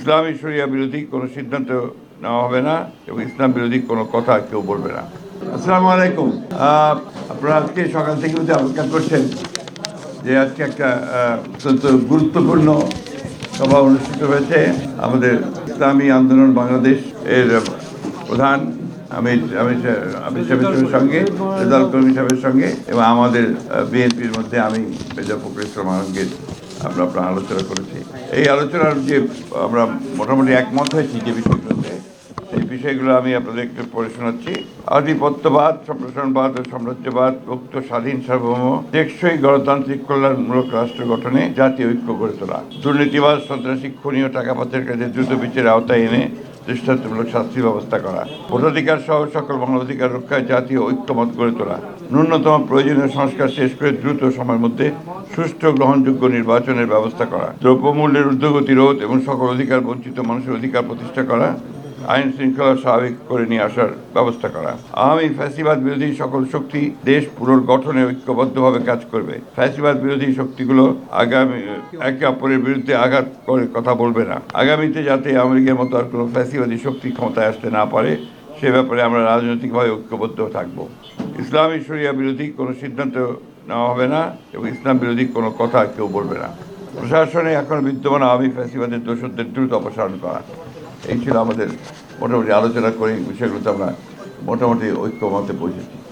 ইসলামী শরিয়া বিরোধী কোনো সিদ্ধান্ত নেওয়া হবে না এবং ইসলাম বিরোধী কোনো কথা কেউ বলবে না। আসসালামু আলাইকুম। আপনারা আজকে সকাল থেকে যদি অপেক্ষা করছেন যে আজকে একটা অত্যন্ত গুরুত্বপূর্ণ সভা অনুষ্ঠিত হয়েছে আমাদের ইসলামী আন্দোলন বাংলাদেশ এর প্রধান আমির আমির আমির সাহেবের সঙ্গে রেজাল কর্মী সাহেবের সঙ্গে এবং আমাদের বিএনপির মধ্যে আমি মেজর ফখরুল ইসলাম আমরা আপনার আলোচনা করেছি। এই আলোচনার যে আমরা মোটামুটি একমত হয়েছি যে বিষয়গুলোতে এই বিষয়গুলো আমি আপনাদের একটু পড়ে শোনাচ্ছি। আধিপত্যবাদ, সম্প্রসারণবাদ ও সাম্রাজ্যবাদ মুক্ত স্বাধীন সার্বভৌম, টেকসই গণতান্ত্রিক কল্যাণমূলক রাষ্ট্র গঠনে জাতীয় ঐক্য গড়ে তোলা। দুর্নীতিবাদ সন্ত্রাসী খুনীয় টাকা পাচার কাজে দ্রুত বিচারের আওতায় এনে দৃষ্টান্তমূলক শাস্তির ব্যবস্থা করা। ভোটাধিকার সহ সকল মানবাধিকার রক্ষায় জাতীয় ঐক্যমত গড়ে তোলা। ন্যূনতম প্রয়োজনীয় সংস্কার শেষ করে দ্রুত সময়ের মধ্যে সুষ্ঠু গ্রহণযোগ্য নির্বাচনের ব্যবস্থা করা। দ্রব্যমূল্যের ঊর্ধ্বগতি রোধ এবং সকল অধিকার বঞ্চিত মানুষের অধিকার প্রতিষ্ঠা করা। আইন শৃঙ্খলা স্বাভাবিক করে নিয়ে আসার ব্যবস্থা করা। আওয়ামী ফ্যাসিবাদ বিরোধী সকল শক্তি দেশ পুনর্গঠনে ঐক্যবদ্ধভাবে কাজ করবে। ফ্যাসিবাদ বিরোধী শক্তিগুলো আগামী, একে অপরের বিরুদ্ধে আঘাত করে কথা বলবে না। আগামীতে যাতে আমেরিকার মতো আর কোনো ফ্যাসিবাদী শক্তি ক্ষমতায় আসতে না পারে, সে ব্যাপারে আমরা রাজনৈতিকভাবে ঐক্যবদ্ধ থাকব। ইসলামী শরিয়া বিরোধী কোনো সিদ্ধান্ত নেওয়া হবে না এবং ইসলাম বিরোধী কোনো কথা কেউ বলবে না। প্রশাসনে এখন বিদ্যমান আওয়ামী ফ্যাসিবাদের দোষদের দ্রুত অপসারণ করা। এই ছিল আমাদের মোটামুটি আলোচনা করে বিষয়গুলোতে আমরা মোটামুটি ঐক্যমতে পৌঁছেছি